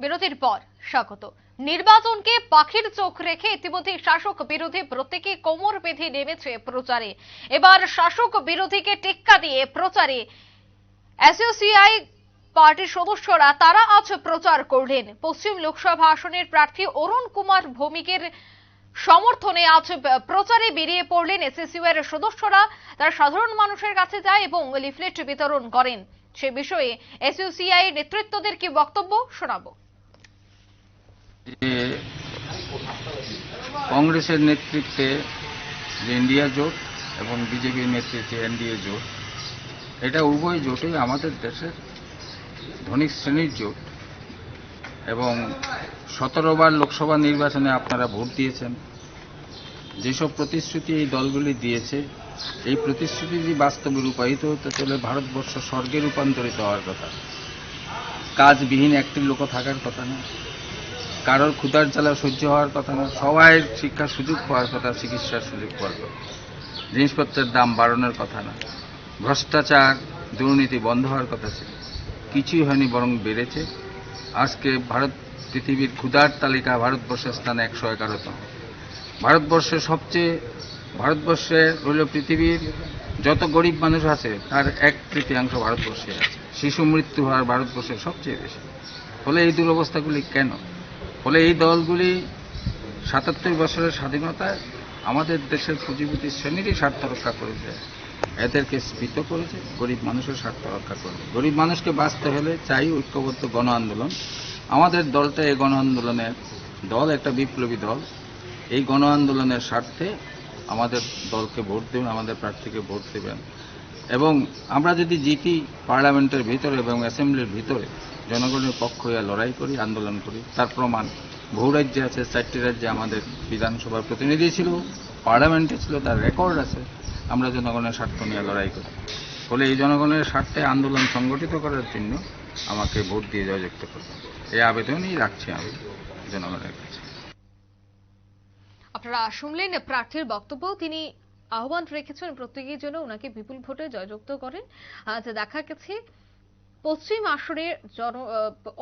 বিরতির পর স্বাগত। নির্বাচনকে পাখির চোখ রেখে ইতিমধ্যে শাসক বিরোধী প্রত্যেকে কোমর বেঁধে নেমেছে প্রচারে। এবার শাসক বিরোধীকে টেক্কা দিয়ে প্রচারে। এসইউসিআই পার্টির সদস্যরা তারা আজ প্রচার করলেন। পশ্চিম লোকসভা আসনের প্রার্থী অরুণ কুমার ভৌমিকের সমর্থনে আজ প্রচারে বেরিয়ে পড়লেন এসএসইউ এর সদস্যরা। তারা সাধারণ মানুষের কাছে যায় এবং লিফলেট বিতরণ করেন। সে বিষয়ে এসইউসিআই নেতৃত্বদের কি বক্তব্য শোনাবো? যে কংগ্রেসের নেতৃত্বে যে ইন্ডিয়া জোট এবং বিজেপির নেতৃত্বে এনডিএ জোট, এটা উভয় জোটই আমাদের দেশের ধনিক শ্রেণির জোট এবং সতেরোবার লোকসভা নির্বাচনে আপনারা ভোট দিয়েছেন। যেসব প্রতিশ্রুতি এই দলগুলি দিয়েছে, এই প্রতিশ্রুতি যদি বাস্তবে রূপায়িত হতে চলে ভারতবর্ষ স্বর্গে রূপান্তরিত হওয়ার কথা। কাজবিহীন একটি লোক থাকার কথা না। কারোর ক্ষুধার জ্বালা সহ্য হওয়ার কথা না, সবাই শিক্ষার সুযোগ পাওয়ার কথা, চিকিৎসার সুযোগ পাওয়ার কথা। জিনিসপত্রের দাম বাড়ানোর কথা না। ভ্রষ্টাচার, দুর্নীতি বন্ধ হওয়ার কথা ছিল। কিছুই হয়নি, বরং বেড়েছে। আজকে ভারত পৃথিবীর ক্ষুধার তালিকা ভারতবর্ষের স্থানে একশো এগারোতম। ভারতবর্ষের সবচেয়ে, ভারতবর্ষে হল পৃথিবীর যত গরিব মানুষ আছে, তার এক তৃতীয়াংশ ভারতবর্ষে আছে। শিশু মৃত্যু হার ভারতবর্ষের সবচেয়ে বেশি। ফলে এই দুরবস্থাগুলি কেন? ফলে এই দলগুলি সাতাত্তর বছরের স্বাধীনতায় আমাদের দেশের পুঁজিপতি শ্রেণীরই স্বার্থ রক্ষা করেছে। এদেরকে স্ফীত করেছে, গরিব মানুষের স্বার্থ রক্ষা করেছে। গরিব মানুষকে বাঁচতে হলে চাই ঐক্যবদ্ধ গণ আন্দোলন। আমাদের দলটা এই গণ আন্দোলনের দল, একটা বিপ্লবী দল। এই গণ আন্দোলনের স্বার্থে আমাদের দলকে ভোট দেবেন, আমাদের প্রার্থীকে ভোট দেবেন। এবং আমরা যদি জিতি পার্লামেন্টের ভিতরে এবং অ্যাসেম্বলির ভিতরে জনগণের পক্ষ হয়ে লড়াই করি, আন্দোলন করি। তার প্রমাণ বহু রাজ্যে আছে, চারটি রাজ্যে আমাদের বিধানসভার প্রতিনিধি ছিল, পার্লামেন্টে ছিল, তার রেকর্ড আছে। আমরা জনগণের স্বার্থ নিয়ে লড়াই করি। ফলে এই জনগণের স্বার্থে আন্দোলন সংগঠিত করার জন্য আমাকে ভোট দিয়ে জয়যুক্ত করবেন এই আবেদনই রাখছি আমি জনগণের কাছে। আপনারা শুনলেন প্রার্থীর বক্তব্য। তিনি আহ্বান রেখেছেন প্রত্যেকের জন্য, ওনাকে বিপুল ভোটে জয়যুক্ত করেন। আজ দেখা গেছে পশ্চিম আসনের জন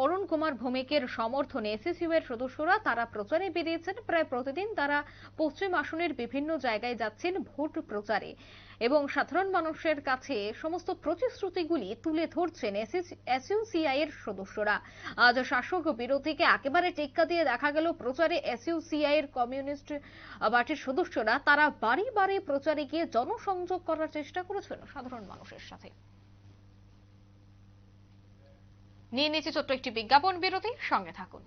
অরুণ কুমার ভৌমিকের সমর্থনে এসএসইউ এর সদস্যরা তারা প্রচারে বেরিয়েছেন। প্রায় প্রতিদিন তারা পশ্চিম আসনের বিভিন্ন জায়গায় যাচ্ছেন ভোট প্রচারে। এবং সাধারণ মানুষের কাছে সমস্ত প্রতিশ্রুতিগুলি তুলে ধরছেন এসইউসিআই এর সদস্যরা। আজ শাসক বিরোধীকে একেবারে টেক্কা দিয়ে দেখা গেল প্রচারে এসইউসিআই এর কমিউনিস্ট পার্টির সদস্যরা। তারা বাড়ি বাড়ি প্রচারে গিয়ে জনসংযোগ করার চেষ্টা করেছেন সাধারণ মানুষের সাথে। নিয়ে নিয়েছি ছোট্ট একটি বিজ্ঞাপন বিরতি সঙ্গে থাকুন।